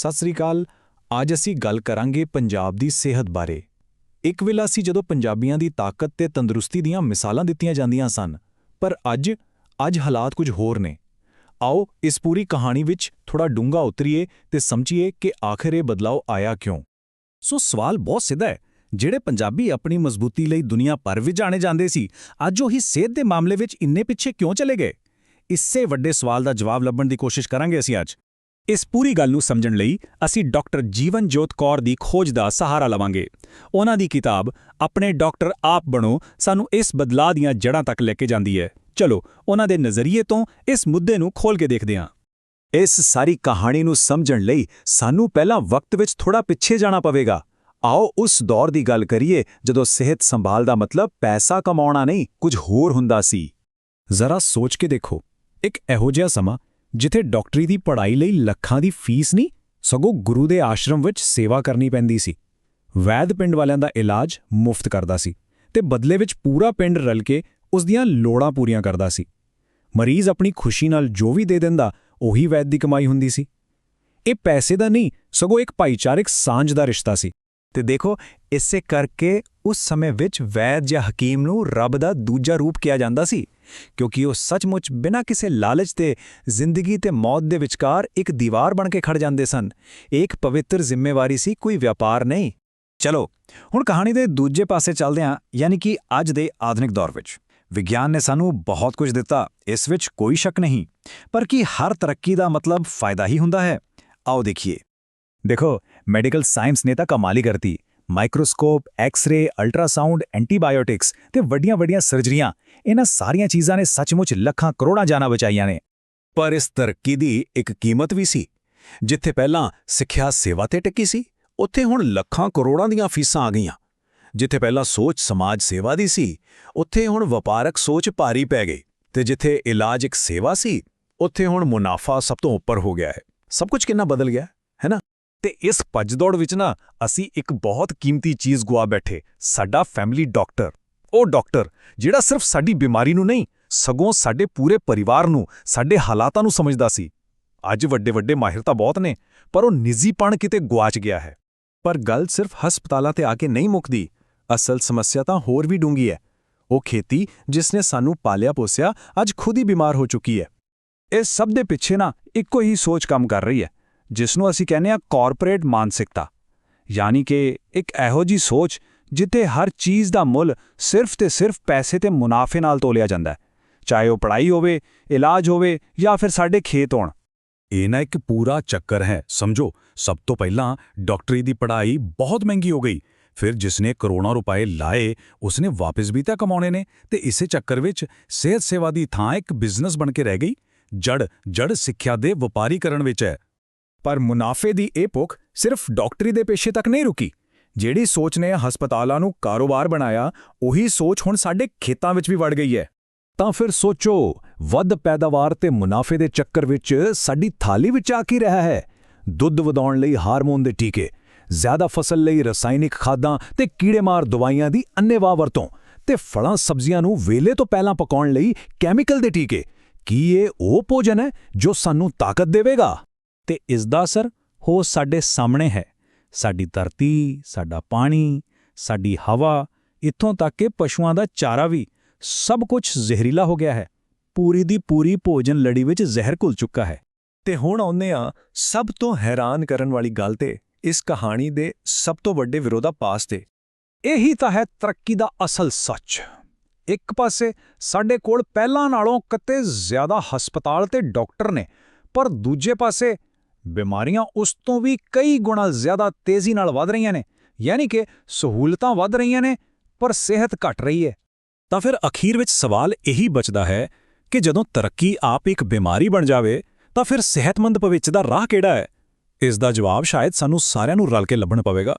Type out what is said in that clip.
ਸਤਿ ਸ੍ਰੀ ਅਕਾਲ। ਅੱਜ ਅਸੀਂ ਗੱਲ ਕਰਾਂਗੇ ਪੰਜਾਬ ਦੀ ਸਿਹਤ ਬਾਰੇ। ਇੱਕ ਵੇਲਾ ਸੀ ਜਦੋਂ ਪੰਜਾਬੀਆਂ ਦੀ ਤਾਕਤ ਤੇ ਤੰਦਰੁਸਤੀ ਦੀਆਂ ਮਿਸਾਲਾਂ ਦਿੱਤੀਆਂ ਜਾਂਦੀਆਂ ਸਨ, ਪਰ ਅੱਜ ਅੱਜ ਹਾਲਾਤ ਕੁਝ ਹੋਰ ਨੇ। ਆਓ ਇਸ ਪੂਰੀ ਕਹਾਣੀ ਵਿੱਚ ਥੋੜਾ ਡੂੰਘਾ ਉਤਰੀਏ ਤੇ ਸਮਝੀਏ ਕਿ ਆਖਿਰ ਇਹ ਬਦਲਾਅ ਆਇਆ ਕਿਉਂ। ਸੋ ਸਵਾਲ ਬਹੁਤ ਸਿੱਧਾ ਹੈ, ਜਿਹੜੇ ਪੰਜਾਬੀ ਆਪਣੀ ਮਜ਼ਬੂਤੀ ਲਈ ਦੁਨੀਆ ਭਰ ਵਿੱਚ ਜਾਣੇ ਜਾਂਦੇ ਸੀ, ਅੱਜ ਉਹੀ ਸਿਹਤ ਦੇ ਮਾਮਲੇ ਵਿੱਚ ਇੰਨੇ ਪਿੱਛੇ ਕਿਉਂ ਚਲੇ ਗਏ? ਇਸੇ ਵੱਡੇ ਸਵਾਲ ਦਾ ਜਵਾਬ ਲੱਭਣ ਦੀ ਕੋਸ਼ਿਸ਼ ਕਰਾਂਗੇ ਅਸੀਂ ਅੱਜ। ਇਸ ਪੂਰੀ ਗੱਲ ਨੂੰ ਸਮਝਣ ਲਈ ਅਸੀਂ ਡਾਕਟਰ ਜੀਵਨ ਜੋਤ ਕੌਰ ਦੀ ਖੋਜ ਦਾ ਸਹਾਰਾ ਲਵਾਂਗੇ। ਉਹਨਾਂ ਦੀ ਕਿਤਾਬ, ਆਪਣੇ ਡਾਕਟਰ ਆਪ ਬਣੋ, ਸਾਨੂੰ ਇਸ ਬਦਲਾਅ ਦੀਆਂ ਜੜ੍ਹਾਂ ਤੱਕ ਲੈ ਕੇ ਜਾਂਦੀ ਹੈ। ਚਲੋ, ਉਹਨਾਂ ਦੇ ਨਜ਼ਰੀਏ ਤੋਂ ਇਸ ਮੁੱਦੇ ਨੂੰ ਖੋਲ ਕੇ ਦੇਖਦੇ ਹਾਂ। ਇਸ ਸਾਰੀ ਕਹਾਣੀ ਨੂੰ ਸਮਝਣ ਲਈ ਸਾਨੂੰ ਪਹਿਲਾਂ ਵਕਤ ਵਿੱਚ ਥੋੜਾ ਪਿੱਛੇ ਜਾਣਾ ਪਵੇਗਾ। ਆਓ ਉਸ ਦੌਰ ਦੀ ਗੱਲ ਕਰੀਏ, ਜਦੋਂ ਸਿਹਤ ਸੰਭਾਲ ਦਾ ਮਤਲਬ ਪੈਸਾ ਕਮਾਉਣਾ ਨਹੀਂ, ਕੁਝ ਹੋਰ ਹੁੰਦਾ ਸੀ। ਜ਼ਰਾ ਸੋਚ ਕੇ ਦੇਖੋ। ਇੱਕ ਇਹੋ ਜਿਹਾ ਸਮਾਂ ਜਿੱਥੇ ਡਾਕਟਰੀ ਦੀ ਪੜ੍ਹਾਈ ਲਈ ਲੱਖਾਂ ਦੀ ਫੀਸ ਨਹੀਂ, ਸਗੋਂ ਗੁਰੂ ਦੇ ਆਸ਼ਰਮ ਵਿੱਚ ਸੇਵਾ ਕਰਨੀ ਪੈਂਦੀ ਸੀ। ਵੈਦ ਪਿੰਡ ਵਾਲਿਆਂ ਦਾ ਇਲਾਜ ਮੁਫਤ ਕਰਦਾ ਸੀ ਤੇ ਬਦਲੇ ਵਿੱਚ ਪੂਰਾ ਪਿੰਡ ਰਲ ਕੇ ਉਸ ਦੀਆਂ ਲੋੜਾਂ ਪੂਰੀਆਂ ਕਰਦਾ ਸੀ। ਮਰੀਜ਼ ਆਪਣੀ ਖੁਸ਼ੀ ਨਾਲ ਜੋ ਵੀ ਦੇ ਦਿੰਦਾ, ਉਹੀ ਵੈਦ ਦੀ ਕਮਾਈ ਹੁੰਦੀ ਸੀ। ਇਹ ਪੈਸੇ ਦਾ ਨਹੀਂ, ਸਗੋਂ ਇੱਕ ਭਾਈਚਾਰਕ ਸਾਂਝ ਦਾ ਰਿਸ਼ਤਾ ਸੀ। ਤੇ ਦੇਖੋ, ਇਸੇ ਕਰਕੇ ਉਸ ਸਮੇਂ ਵਿੱਚ ਵੈਦ ਜਾਂ ਹਕੀਮ ਨੂੰ ਰੱਬ ਦਾ ਦੂਜਾ ਰੂਪ ਕਿਹਾ ਜਾਂਦਾ ਸੀ। ਕਿਉਂਕਿ ਉਹ ਸੱਚਮੁੱਚ ਬਿਨਾਂ ਕਿਸੇ ਲਾਲਚ ਤੇ ਜ਼ਿੰਦਗੀ ਤੇ ਮੌਤ ਦੇ ਵਿਚਕਾਰ ਇੱਕ ਦੀਵਾਰ ਬਣ ਕੇ ਖੜ ਜਾਂਦੇ ਸਨ। ਇਹ ਇੱਕ ਪਵਿੱਤਰ ਜ਼ਿੰਮੇਵਾਰੀ ਸੀ, ਕੋਈ ਵਪਾਰ ਨਹੀਂ। ਚਲੋ, ਹੁਣ ਕਹਾਣੀ ਦੇ ਦੂਜੇ ਪਾਸੇ ਚੱਲਦੇ ਹਾਂ, ਯਾਨੀ ਕਿ ਅੱਜ ਦੇ ਆਧੁਨਿਕ ਦੌਰ ਵਿੱਚ। ਵਿਗਿਆਨ ਨੇ ਸਾਨੂੰ ਬਹੁਤ ਕੁਝ ਦਿੱਤਾ, ਇਸ ਵਿੱਚ ਕੋਈ ਸ਼ੱਕ ਨਹੀਂ। ਪਰ ਕੀ ਹਰ ਤਰੱਕੀ ਦਾ ਮਤਲਬ ਫਾਇਦਾ ਹੀ ਹੁੰਦਾ ਹੈ? ਆਓ ਦੇਖੀਏ। ਦੇਖੋ, ਮੈਡੀਕਲ ਸਾਇੰਸ ਨੇ ਤਾਂ ਕਮਾਲੀ ਕਰਤੀ। ਮਾਈਕਰੋਸਕੋਪ, ਐਕਸ-ਰੇ, ਅਲਟਰਾਸਾਊਂਡ, ਐਂਟੀਬਾਇਓਟਿਕਸ ਤੇ ਵੱਡੀਆਂ-ਵੱਡੀਆਂ ਸਰਜਰੀਆਂ। ਇਹਨਾਂ ਸਾਰੀਆਂ ਚੀਜ਼ਾਂ ਨੇ ਸੱਚਮੁੱਚ ਲੱਖਾਂ ਕਰੋੜਾਂ ਜਾਨਾਂ ਬਚਾਈਆਂ ਨੇ। ਪਰ ਇਸ ਤਰੱਕੀ ਦੀ ਇੱਕ ਕੀਮਤ ਵੀ ਸੀ, ਜਿੱਥੇ ਪਹਿਲਾਂ ਸਿੱਖਿਆ ਸੇਵਾ ਤੇ ਟਿੱਕੀ ਸੀ, ਉੱਥੇ ਹੁਣ ਲੱਖਾਂ ਕਰੋੜਾਂ ਦੀਆਂ ਫੀਸਾਂ ਆ ਗਈਆਂ। ਜਿੱਥੇ ਪਹਿਲਾਂ ਸੋਚ ਸਮਾਜ ਸੇਵਾ ਦੀ ਸੀ, ਉੱਥੇ ਹੁਣ ਵਪਾਰਕ ਸੋਚ ਭਾਰੀ ਪੈ ਗਈ ਤੇ ਜਿੱਥੇ ਇਲਾਜ ਇੱਕ ਸੇਵਾ ਸੀ, ਉੱਥੇ ਹੁਣ ਮੁਨਾਫਾ ਸਭ ਤੋਂ ਉੱਪਰ ਹੋ ਗਿਆ ਹੈ। ਸਭ ਕੁਝ ਕਿੰਨਾ ਬਦਲ ਗਿਆ, ਹੈ ਨਾ? ਤੇ ਇਸ ਭੱਜਦੌੜ ਵਿੱਚ ਨਾ ਅਸੀਂ ਇੱਕ ਬਹੁਤ ਕੀਮਤੀ ਚੀਜ਼ ਗੁਆ ਬੈਠੇ, ਸਾਡਾ ਫੈਮਿਲੀ ਡਾਕਟਰ ਉਹ ਡਾਕਟਰ ਜਿਹੜਾ ਸਿਰਫ ਸਾਡੀ ਬਿਮਾਰੀ ਨੂੰ ਨਹੀਂ, ਸਗੋਂ ਸਾਡੇ ਪੂਰੇ ਪਰਿਵਾਰ ਨੂੰ, ਸਾਡੇ ਹਾਲਾਤਾਂ ਨੂੰ ਸਮਝਦਾ ਸੀ। ਅੱਜ ਵੱਡੇ ਵੱਡੇ ਮਾਹਿਰ ਤਾਂ ਬਹੁਤ ਨੇ, ਪਰ ਉਹ ਨਿੱਜੀਪਣ ਕਿਤੇ ਗੁਆਚ ਗਿਆ ਹੈ। ਪਰ ਗੱਲ ਸਿਰਫ ਹਸਪਤਾਲਾਂ ਤੇ ਆ ਕੇ ਨਹੀਂ ਮੁੱਕਦੀ, ਅਸਲ ਸਮੱਸਿਆ ਤਾਂ ਹੋਰ ਵੀ ਡੂੰਗੀ ਹੈ। ਉਹ ਖੇਤੀ, ਜਿਸ ਨੇ ਸਾਨੂੰ ਪਾਲਿਆ ਪੋਸਿਆ, ਅੱਜ ਖੁਦ ਹੀ ਬਿਮਾਰ ਹੋ ਚੁੱਕੀ ਹੈ। ਇਸ ਸਭ ਦੇ ਪਿੱਛੇ ਨਾ ਇੱਕੋ ਹੀ ਸੋਚ ਕੰਮ ਕਰ ਰਹੀ ਹੈ। ਜਿਸ ਨੂੰ ਅਸੀਂ ਕਹਿੰਦੇ ਆ ਕਾਰਪੋਰੇਟ ਮਾਨਸਿਕਤਾ, ਯਾਨੀ ਕਿ ਇੱਕ ਇਹੋ ਜੀ ਸੋਚ ਜਿੱਥੇ ਹਰ ਚੀਜ਼ ਦਾ ਮੁੱਲ ਸਿਰਫ ਤੇ ਸਿਰਫ ਪੈਸੇ ਤੇ ਮੁਨਾਫੇ ਨਾਲ ਤੋਲਿਆ ਜਾਂਦਾ ਹੈ, ਚਾਹੇ ਉਹ ਪੜ੍ਹਾਈ ਹੋਵੇ, ਇਲਾਜ ਹੋਵੇ ਜਾਂ ਫਿਰ ਸਾਡੇ ਖੇਤ ਹੋਣ। ਇਹ ਨਾ ਇੱਕ ਪੂਰਾ ਚੱਕਰ ਹੈ, ਸਮਝੋ। ਸਭ ਤੋਂ ਪਹਿਲਾਂ ਡਾਕਟਰੀ ਦੀ ਪੜ੍ਹਾਈ ਬਹੁਤ ਮਹਿੰਗੀ ਹੋ ਗਈ। ਫਿਰ ਜਿਸਨੇ ਕਰੋੜਾਂ ਰੁਪਏ ਲਾਏ, ਉਸਨੇ ਵਾਪਸ ਵੀ ਤਾਂ ਕਮਾਉਣੇ ਨੇ ਤੇ ਇਸੇ ਚੱਕਰ ਵਿੱਚ ਸਿਹਤ ਸੇਵਾ ਦੀ ਥਾਂ ਇੱਕ ਬਿਜ਼ਨਸ ਬਣ ਕੇ ਰਹਿ ਗਈ। ਜੜ ਜੜ ਸਿੱਖਿਆ ਦੇ ਵਪਾਰੀਕਰਨ ਵਿੱਚ ਹੈ। ਪਰ ਮੁਨਾਫੇ ਦੀ ਇਹ ਭੁੱਖ ਸਿਰਫ ਡਾਕਟਰੀ ਦੇ ਪੇਸ਼ੇ ਤੱਕ ਨਹੀਂ ਰੁਕੀ। ਜਿਹੜੀ ਸੋਚ ਨੇ ਹਸਪਤਾਲਾਂ ਨੂੰ ਕਾਰੋਬਾਰ ਬਣਾਇਆ, ਉਹੀ ਸੋਚ ਹੁਣ ਸਾਡੇ ਖੇਤਾਂ ਵਿੱਚ ਵੀ ਵੜ ਗਈ ਹੈ। ਤਾਂ ਫਿਰ ਸੋਚੋ, ਵੱਧ ਪੈਦਾਵਾਰ ਤੇ ਮੁਨਾਫੇ ਦੇ ਚੱਕਰ ਵਿੱਚ ਸਾਡੀ ਥਾਲੀ ਵਿੱਚ ਆ ਕੀ ਰਿਹਾ ਹੈ? ਦੁੱਧ ਵਧਾਉਣ ਲਈ ਹਾਰਮੋਨ ਦੇ ਟੀਕੇ, ਜ਼ਿਆਦਾ ਫਸਲ ਲਈ ਰਸਾਇਣਿਕ ਖਾਦਾਂ ਤੇ ਕੀੜੇਮਾਰ ਦਵਾਈਆਂ ਦੀ ਅੰਨੇਵਾਹ ਵਰਤੋਂ ਤੇ ਫਲਾਂ ਸਬਜ਼ੀਆਂ ਨੂੰ ਵੇਲੇ ਤੋਂ ਪਹਿਲਾਂ ਪਕਾਉਣ ਲਈ ਕੈਮੀਕਲ ਦੇ ਟੀਕੇ, ਕੀ ਇਹ ਉਹ ਭੋਜਨ ਹੈ ਜੋ ਸਾਨੂੰ ਤਾਕਤ ਦੇਵੇਗਾ? ਤੇ ਇਸ ਦਾ ਅਸਰ ਹੋ ਸਾਡੇ ਸਾਹਮਣੇ ਹੈ। ਸਾਡੀ ਧਰਤੀ, ਸਾਡਾ ਪਾਣੀ, ਸਾਡੀ ਹਵਾ, ਇੱਥੋਂ ਤੱਕ ਕਿ ਪਸ਼ੂਆਂ ਦਾ ਚਾਰਾ ਵੀ ਸਭ ਕੁਝ ਜ਼ਹਿਰੀਲਾ ਹੋ ਗਿਆ ਹੈ। ਪੂਰੀ ਦੀ ਪੂਰੀ ਭੋਜਨ ਲੜੀ ਵਿੱਚ ਜ਼ਹਿਰ ਘੁਲ ਚੁੱਕਾ ਹੈ। ਤੇ ਹੁਣ ਆਉਂਦੇ ਆ ਸਭ ਤੋਂ ਹੈਰਾਨ ਕਰਨ ਵਾਲੀ ਗੱਲ ਤੇ, ਇਸ ਕਹਾਣੀ ਦੇ ਸਭ ਤੋਂ ਵੱਡੇ ਵਿਰੋਧਾਭਾਸ ਤੇ। ਇਹੀ ਤਾਂ ਹੈ ਤਰੱਕੀ ਦਾ ਅਸਲ ਸੱਚ। ਇੱਕ ਪਾਸੇ ਸਾਡੇ ਕੋਲ ਪਹਿਲਾਂ ਨਾਲੋਂ ਕਿਤੇ ਜ਼ਿਆਦਾ ਹਸਪਤਾਲ ਤੇ ਡਾਕਟਰ ਨੇ, ਪਰ ਦੂਜੇ ਪਾਸੇ ਬਿਮਾਰੀਆਂ ਉਸ ਤੋਂ ਵੀ ਕਈ ਗੁਣਾ ਜ਼ਿਆਦਾ ਤੇਜ਼ੀ ਨਾਲ ਵਧ ਰਹੀਆਂ ਨੇ, ਯਾਨੀ ਕਿ ਸਹੂਲਤਾਂ ਵਧ ਰਹੀਆਂ ਨੇ, ਪਰ ਸਿਹਤ ਘਟ ਰਹੀ ਹੈ। ਤਾਂ ਫਿਰ ਅਖੀਰ ਵਿੱਚ ਸਵਾਲ ਇਹੀ ਬਚਦਾ ਹੈ ਕਿ ਜਦੋਂ ਤਰੱਕੀ ਆਪ ਇੱਕ ਬਿਮਾਰੀ ਬਣ ਜਾਵੇ, ਤਾਂ ਫਿਰ ਸਿਹਤਮੰਦ ਭਵਿੱਖ ਦਾ ਰਾਹ ਕਿਹੜਾ ਹੈ? ਇਸ ਦਾ ਜਵਾਬ ਸ਼ਾਇਦ ਸਾਨੂੰ ਸਾਰਿਆਂ ਨੂੰ ਰਲ ਕੇ ਲੱਭਣ ਪਵੇਗਾ।